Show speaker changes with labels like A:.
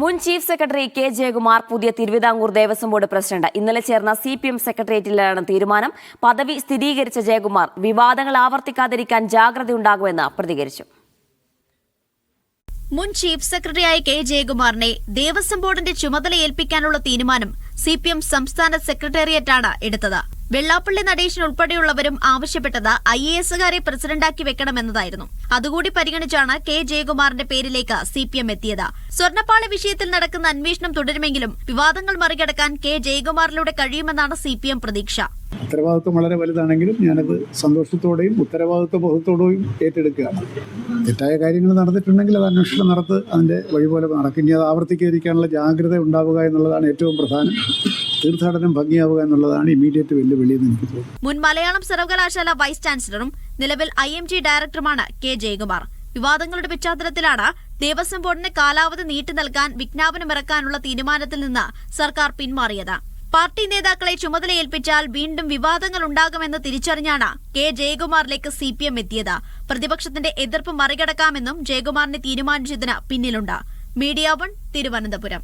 A: മുൻ chief secretary K Jayakumar പുതിയ Thiruvithamkoor Devaswom board president. ഇന്നലെ ചേർന്ന സി പി എം സെക്രട്ടേറിയറ്റിലാണ് തീരുമാനം. പദവി സ്ഥിരീകരിച്ച ജയകുമാർ വിവാദങ്ങൾ ആവർത്തിക്കാതിരിക്കാൻ ജാഗ്രതയുണ്ടാകുമെന്ന് പ്രതികരിച്ചു.
B: മുൻ ചീഫ് സെക്രട്ടറിയായ കെ ജയകുമാറിനെ ദേവസ്വം ബോർഡിന്റെ ചുമതല ഏൽപ്പിക്കാനുള്ള തീരുമാനം സി പി എം സംസ്ഥാന സെക്രട്ടേറിയറ്റാണ് എടുത്തത്. വെള്ളാപ്പള്ളി നടേശൻ ഉൾപ്പെടെയുള്ളവരും ആവശ്യപ്പെട്ടത് ഐ എ എസുകാരെ പ്രസിഡന്റാക്കി വെക്കണമെന്നതായിരുന്നു. അതുകൂടി പരിഗണിച്ചാണ് കെ ജയകുമാറിന്റെ പേരിലേക്ക് സി പി എം എത്തിയത്. സ്വർണപ്പാളി വിഷയത്തിൽ നടക്കുന്ന അന്വേഷണം തുടരുമെങ്കിലും വിവാദങ്ങൾ മറികടക്കാൻ കെ ജയകുമാറിലൂടെ കഴിയുമെന്നാണ് സി പി എം പ്രതീക്ഷ.
C: ഉത്തരവാദിത്വം വളരെ വലുതാണെങ്കിലും ഞാനത് സന്തോഷത്തോടെയും ഉത്തരവാദിത്വ ബോധത്തോടെയും ഏറ്റെടുക്കുകയാണ്. തെറ്റായ കാര്യങ്ങൾ നടന്നിട്ടുണ്ടെങ്കിൽ അത് അന്വേഷണം നടത്ത് അതിന്റെ വഴിപോലെ നടക്കും ഇനി അത് ആവർത്തിക്കാതിരിക്കാനുള്ള ജാഗ്രത ഉണ്ടാവുക എന്നുള്ളതാണ് ഏറ്റവും പ്രധാനം. തീർത്ഥാടനം ഭംഗിയാവുക എന്നുള്ളതാണ് ഇമീഡിയറ്റ് വെല്ലുവിളി എന്ന് എനിക്ക് തോന്നുന്നു.
B: മുൻ മലയാളം സർവകലാശാല വൈസ് ചാൻസലറും നിലവിൽ ഐ എം ജി ഡയറക്ടറുമാണ് കെ ജയകുമാർ. വിവാദങ്ങളുടെ പശ്ചാത്തലത്തിലാണ് ദേവസ്വം ബോർഡിന് കാലാവധി നീട്ടി നൽകാൻ വിജ്ഞാപനമിറക്കാനുള്ള തീരുമാനത്തിൽ നിന്ന് സർക്കാർ പിന്മാറിയത്. പാർട്ടി നേതാക്കളെ ചുമതലയേൽപ്പിച്ചാൽ വീണ്ടും വിവാദങ്ങൾ ഉണ്ടാകുമെന്ന് തിരിച്ചറിഞ്ഞാണ് കെ ജയകുമാറിലേക്ക് സി പി എം എത്തിയത്. പ്രതിപക്ഷത്തിന്റെ എതിർപ്പ് മറികടക്കാമെന്നും ജയകുമാറിനെ തീരുമാനിച്ചതിന് പിന്നിലുണ്ട്. Media One Thiruvananthapuram.